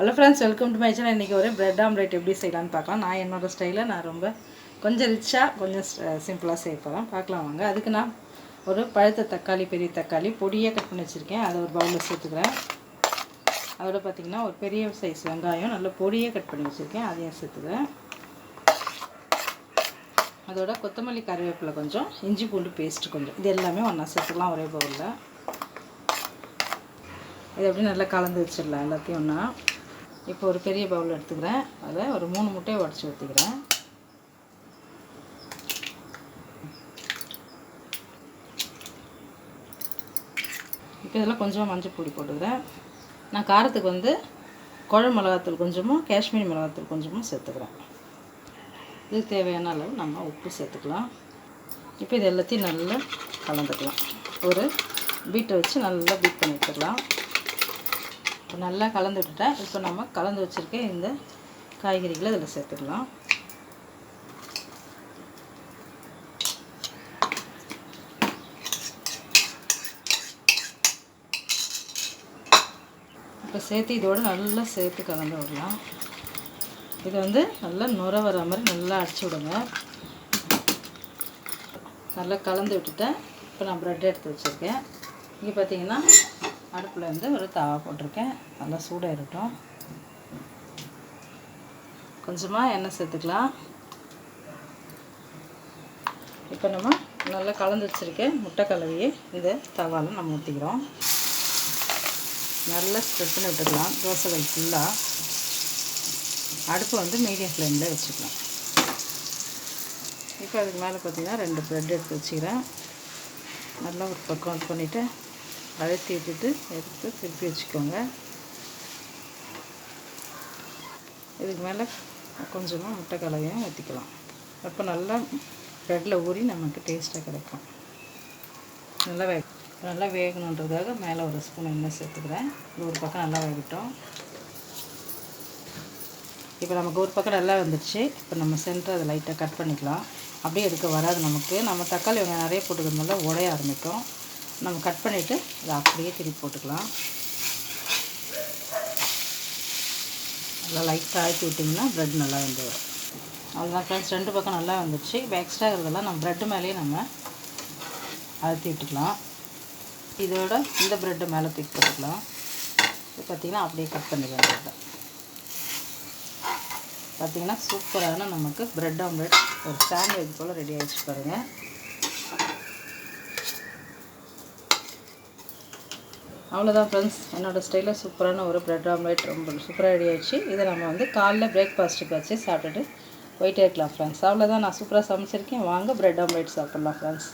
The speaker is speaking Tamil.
Hello friends welcome to my channel இன்றைக்கி ஒரு ப்ரெட் ஆம்லேட் எப்படி செய்யலாம்னு பார்க்கலாம். நான் என்னோடய ஸ்டைலில் நான் ரொம்ப கொஞ்சம் ரிச்சாக கொஞ்சம் சிம்பிளாக செய்ய போகிறேன் பார்க்கலாம் வாங்க. அதுக்கு நான் ஒரு பழுத்த தக்காளி பெரிய தக்காளி பொடியாக கட் பண்ணி வச்சுருக்கேன். அதை ஒரு பவுலில் சேர்த்துக்கிறேன். அதோட பார்த்திங்கன்னா ஒரு பெரிய சைஸ் வெங்காயம் நல்ல பொடியாக கட் பண்ணி வச்சுருக்கேன். அதையும் சேர்த்துக்கிறேன். அதோட கொத்தமல்லி கருவேப்பிலை கொஞ்சம் இஞ்சி பூண்டு பேஸ்ட்டு கொஞ்சம். இது எல்லாமே ஒன்றா சேர்த்துக்கலாம் ஒரே பவுலில் இது அப்படியே நல்லா கலந்து வச்சிடலாம் எல்லாத்தையும் ஒன்றா இப்போ ஒரு பெரிய பவுல் எடுத்துக்கிறேன். அதில் ஒரு மூணு முட்டையை உடச்சி ஊற்றிக்கிறேன் இப்போ இதில் கொஞ்சமாக மஞ்சள் பொடி போட்டுக்கிறேன். நான் காரத்துக்கு வந்து குழம்பு மிளகாத்தூள் கொஞ்சமும் காஷ்மீரி மிளகாத்தூள் கொஞ்சமும் சேர்த்துக்கிறேன். இது தேவையான அளவு நம்ம உப்பு சேர்த்துக்கலாம். இப்போ இது எல்லாத்தையும் நல்லா கலந்துக்கலாம். ஒரு பீட்டை வச்சு நல்லா பீட் பண்ணி வச்சுக்கலாம் நல்லா கலந்து விட்டுட்டேன் இப்போ நம்ம கலந்து வச்சுருக்க இந்த காய்கறிகளை இதில் சேர்த்துக்கலாம். இப்போ சேர்த்து இதோடு நல்லா சேர்த்து கலந்து விடலாம். இது வந்து நல்லா நுர வர மாதிரி நல்லா அடிச்சு விடுங்க. நல்லா கலந்து விட்டுட்டேன். இப்போ நான் ப்ரெட் எடுத்து வச்சுருக்கேன். இங்கே பார்த்தீங்கன்னா அடுப்பில் வந்து ஒரு தவா போட்டிருக்கேன். நல்லா சூடாக இருக்கட்டும் கொஞ்சமாக எண்ணெய் சேர்த்துக்கலாம். இப்போ நம்ம நல்லா கலந்து வச்சுருக்கேன் முட்டை கலவையை இந்த தவாவில் நம்ம ஊற்றிக்கிறோம் நல்லா ஸ்ப்ரெட் பண்ணி விட்டுக்கலாம் தோசைகள் ஃபுல்லாக அடுப்பு வந்து மீடியம் ஃப்ளேமில் வச்சுக்கலாம். இப்போ அதுக்கு மேலே பார்த்திங்கன்னா ரெண்டு ப்ரெட் எடுத்து வச்சுக்கிறேன். நல்லா ஒரு பக்கம் இது பண்ணிவிட்டு அழுத்தி விட்டுட்டு எடுத்து திருப்பி வச்சுக்கோங்க. இதுக்கு மேலே கொஞ்சமாக முட்டை கலவையும் ஊற்றிக்கலாம் அப்போ நல்லா ப்ரெட்டில் ஊறி நமக்கு டேஸ்ட்டாக கிடைக்கும். நல்லா வே நல்லா வேகணுன்றதுக்காக மேலே ஒரு ஸ்பூன் எண்ணெய் சேர்த்துக்கிறேன். இது ஒரு பக்கம் நல்லா வேகட்டும். இப்போ நமக்கு ஒரு பக்கம் நல்லா வந்துடுச்சு இப்போ நம்ம சென்டர் அதை லைட்டாக கட் பண்ணிக்கலாம். அப்படியே எடுக்க வராது நமக்கு. நம்ம தக்காளி வெங்காயம் நிறைய போட்டுக்கிறதுனால உடைய ஆரம்பிக்கும். நம்ம கட் பண்ணிவிட்டு அதை அப்படியே திருப்பி போட்டுக்கலாம். நல்லா லைட்டாக ஆக்கி விட்டிங்கன்னா ப்ரெட் நல்லா வந்து வரும். அவ்வளோதான் ஃப்ரெண்ட்ஸ் ரெண்டு பக்கம் நல்லா வந்துடுச்சு இப்போ எக்ஸ்ட்ரா இருக்கிறதெல்லாம் நம்ம ப்ரெட்டு மேலேயே நம்ம அழுத்தி விட்டுக்கலாம். இதோட இந்த ப்ரெட்டு மேலே தூக்கி போட்டுக்கலாம் இது பார்த்திங்கன்னா அப்படியே கட் பண்ணிக்கலாம் பார்த்தீங்கன்னா பார்த்திங்கன்னா சூப்பரான நமக்கு ப்ரெட் ஆம்லெட் ஒரு சாண்ட்விச் போல் ரெடி ஆகிடுச்சு பாருங்கள் அவ்வளோதான் ஃப்ரெண்ட்ஸ் என்னோடய ஸ்டைலில் சூப்பரான ஒரு ப்ரெட் ஆம்லேட் ரொம்ப சூப்பராக ரெடி ஆகிடுச்சு இதை நம்ம வந்து காலைல பிரேக்ஃபாஸ்ட்டுக்கு வச்சு சாப்பிட்டுட்டு போயிட்டே இருக்கலாம் ஃப்ரெண்ட்ஸ் அவ்வளோதான் நான் சூப்பராக சமைச்சிருக்கேன். வாங்க ப்ரெட் ஆம்லேட் சாப்பிட்லாம் ஃப்ரெண்ட்ஸ்